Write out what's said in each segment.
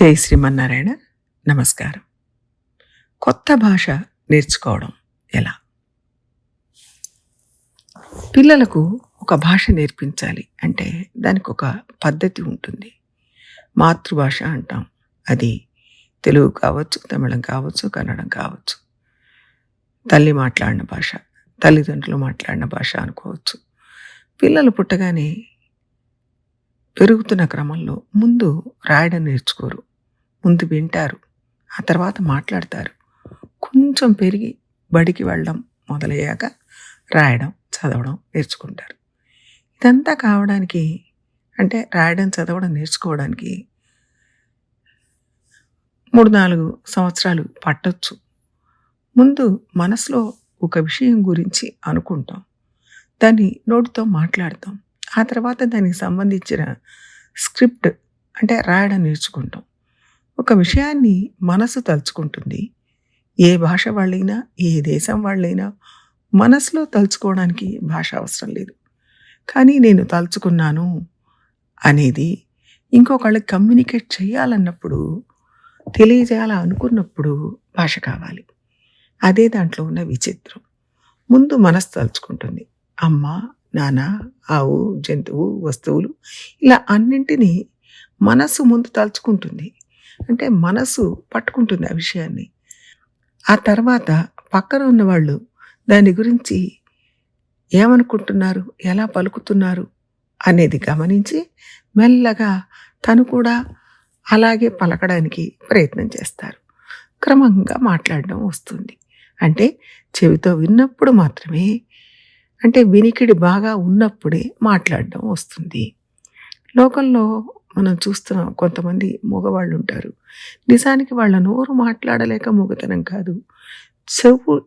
జై శ్రీమన్నారాయణ. నమస్కారం. కొత్త భాష నేర్చుకోవడం ఎలా? పిల్లలకు ఒక భాష నేర్పించాలి అంటే దానికి ఒక పద్ధతి ఉంటుంది. మాతృభాష అంటాం. అది తెలుగు కావచ్చు తమిళం కావచ్చు కన్నడం కావచ్చు. తల్లి మాట్లాడిన భాష తల్లిదండ్రులు మాట్లాడిన భాష అనుకోవచ్చు. పిల్లలు పుట్టగానే పెరుగుతున్న క్రమంలో ముందు రాయడం నేర్చుకోరు. ముందు వింటారు. ఆ తర్వాత మాట్లాడతారు. కొంచెం పెరిగి బడికి వెళ్ళడం మొదలయ్యాక రాయడం చదవడం నేర్చుకుంటారు. ఇదంతా కావడానికి అంటే రాయడం చదవడం నేర్చుకోవడానికి మూడు నాలుగు సంవత్సరాలు పట్టొచ్చు. ముందు మనసులో ఒక విషయం గురించి అనుకుంటాం. దాన్ని నోటితో మాట్లాడతాం. ఆ తర్వాత దానికి సంబంధించిన స్క్రిప్ట్ అంటే రాయడం నేర్చుకుంటాం. ఒక విషయాన్ని మనసు తలుచుకుంటుంది. ఏ భాష వాళ్ళైనా ఏ దేశం వాళ్ళైనా మనసులో తలుచుకోవడానికి భాష అవసరం లేదు. కానీ నేను తలుచుకున్నాను అనేది ఇంకొకళ్ళకి కమ్యూనికేట్ చేయాలన్నప్పుడు తెలియజేయాలనుకున్నప్పుడు భాష కావాలి. అదే దాంట్లో ఉన్న విచిత్రం. ముందు మనసు తలుచుకుంటుంది. అమ్మ నాన్న ఆవు జంతువు వస్తువులు ఇలా అన్నింటినీ మనసు ముందు తలుచుకుంటుంది. అంటే మనసు పట్టుకుంటుంది ఆ విషయాన్ని. ఆ తర్వాత పక్కన ఉన్నవాళ్ళు దాని గురించి ఏమనుకుంటున్నారు? ఎలా పలుకుతున్నారు? అనేది గమనించి మెల్లగా తను కూడా అలాగే పలకడానికి ప్రయత్నం చేస్తారు. క్రమంగా మాట్లాడడం వస్తుంది. అంటే చెవితో విన్నప్పుడు మాత్రమే అంటే వినికిడి బాగా ఉన్నప్పుడే మాట్లాడడం వస్తుంది. లోకంలో మనం చూస్తున్నాం కొంతమంది మగవాళ్ళు ఉంటారు. నిజానికి వాళ్ళ నోరు మాట్లాడలేక మూగతనం కాదు. చెవు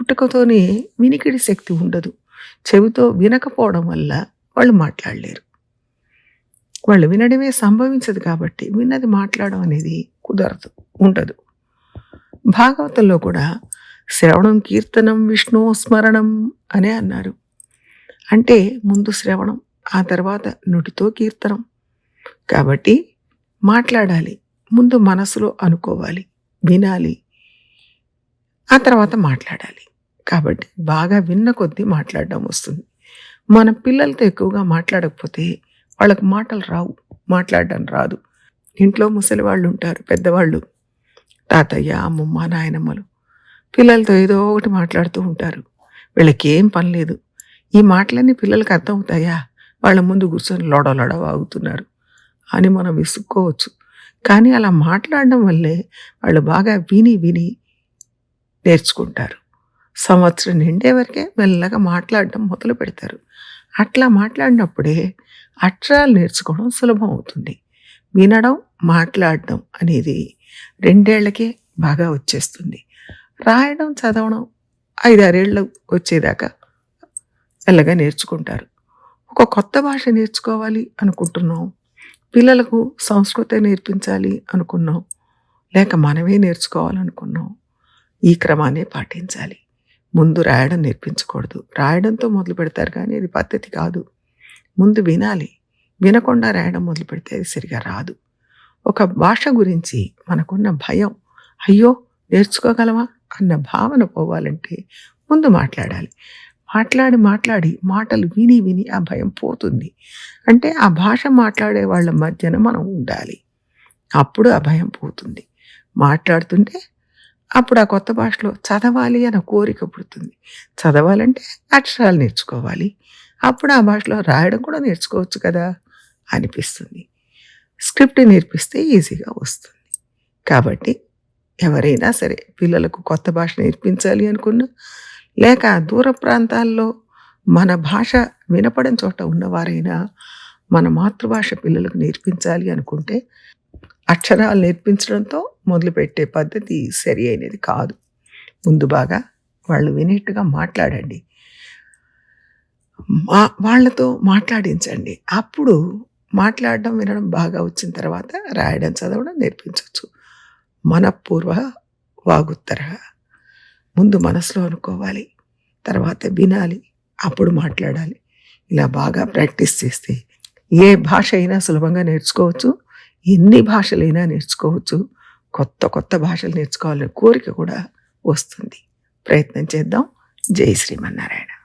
పుట్టుకతోనే వినికిడి శక్తి ఉండదు. చెవితో వినకపోవడం వల్ల వాళ్ళు మాట్లాడలేరు. వాళ్ళు వినడమే సంభవించదు కాబట్టి విన్నది మాట్లాడడం అనేది కుదరదు ఉండదు. భాగవతంలో కూడా శ్రవణం కీర్తనం విష్ణు స్మరణం అనే అన్నారు. అంటే ముందు శ్రవణం ఆ తర్వాత నుటితో కీర్తనం కాబట్టి మాట్లాడాలి ముందు మనసులో అనుకోవాలి వినాలి ఆ తర్వాత మాట్లాడాలి. కాబట్టి బాగా విన్న కొద్దీ మాట్లాడడం వస్తుంది. మన పిల్లలతో ఎక్కువగా మాట్లాడకపోతే వాళ్ళకి మాటలు రావు మాట్లాడడం రాదు. ఇంట్లో ముసలి వాళ్ళు ఉంటారు పెద్దవాళ్ళు తాతయ్య అమ్మమ్మ నాయనమ్మలు పిల్లలతో ఏదో ఒకటి మాట్లాడుతూ ఉంటారు. వీళ్ళకి ఏం పని లేదు. ఈ మాటలన్నీ పిల్లలకి అర్థమవుతాయా? వాళ్ళ ముందు కూర్చొని లొడ వాగుతున్నారు. అని మనం విసుక్కోవచ్చు. కానీ అలా మాట్లాడడం వల్లే వాళ్ళు బాగా విని విని నేర్చుకుంటారు. సంవత్సరం నిండే వరకే మెల్లగా మాట్లాడడం మొదలు పెడతారు. అట్లా మాట్లాడినప్పుడే అక్షరాలు నేర్చుకోవడం సులభం అవుతుంది. వినడం మాట్లాడడం అనేది రెండేళ్ళకే బాగా వచ్చేస్తుంది. రాయడం చదవడం ఐదారేళ్ళు వచ్చేదాకా మెల్లగా నేర్చుకుంటారు. ఒక కొత్త భాష నేర్చుకోవాలి అనుకుంటున్నాం పిల్లలకు సంస్కృతే నేర్పించాలి అనుకున్నాం లేక మనమే నేర్చుకోవాలనుకున్నాం ఈ క్రమాన్ని పాటించాలి. ముందు రాయడం నేర్పించకూడదు. రాయడంతో మొదలు పెడతారు కానీ అది పద్ధతి కాదు. ముందు వినాలి. వినకుండా రాయడం మొదలు పెడితే అది సరిగా రాదు. ఒక భాష గురించి మనకున్న భయం అయ్యో నేర్చుకోగలమా అన్న భావన పోవాలంటే ముందు మాట్లాడాలి. మాట్లాడి మాట్లాడి మాటలు విని విని ఆ భయం పోతుంది. అంటే ఆ భాష మాట్లాడే వాళ్ళ మధ్యన మనం ఉండాలి. అప్పుడు ఆ భయం పోతుంది. మాట్లాడుతుంటే అప్పుడు ఆ కొత్త భాషలో చదవాలి అన్న కోరిక పుడుతుంది. చదవాలంటే అక్షరాలు నేర్చుకోవాలి. అప్పుడు ఆ భాషలో రాయడం కూడా నేర్చుకోవచ్చు కదా అనిపిస్తుంది. స్క్రిప్ట్ నేర్పిస్తే ఈజీగా వస్తుంది. కాబట్టి ఎవరైనా సరే పిల్లలకు కొత్త భాష నేర్పించాలి అనుకున్నా లేక దూర ప్రాంతాల్లో మన భాష వినపడని చోట ఉన్నవారైనా మన మాతృభాష పిల్లలకు నేర్పించాలి అనుకుంటే అక్షరాలు నేర్పించడంతో మొదలుపెట్టే పద్ధతి సరి అయినది కాదు. ముందు బాగా వాళ్ళు వినేట్టుగా మాట్లాడండి. మా వాళ్ళతో మాట్లాడించండి. అప్పుడు మాట్లాడడం వినడం బాగా వచ్చిన తర్వాత రాయడం చదవడం నేర్పించవచ్చు మనపూర్వ వాగుత్తరహ ముందు మనసులో అనుకోవాలి తర్వాత వినాలి అప్పుడు మాట్లాడాలి. ఇలా బాగా ప్రాక్టీస్ చేస్తే ఏ భాష అయినా సులభంగా నేర్చుకోవచ్చు ఎన్ని భాషలైనా నేర్చుకోవచ్చు కొత్త కొత్త భాషలు నేర్చుకోవాలనే కోరిక కూడా వస్తుంది. ప్రయత్నం చేద్దాం. జై శ్రీమన్నారాయణ.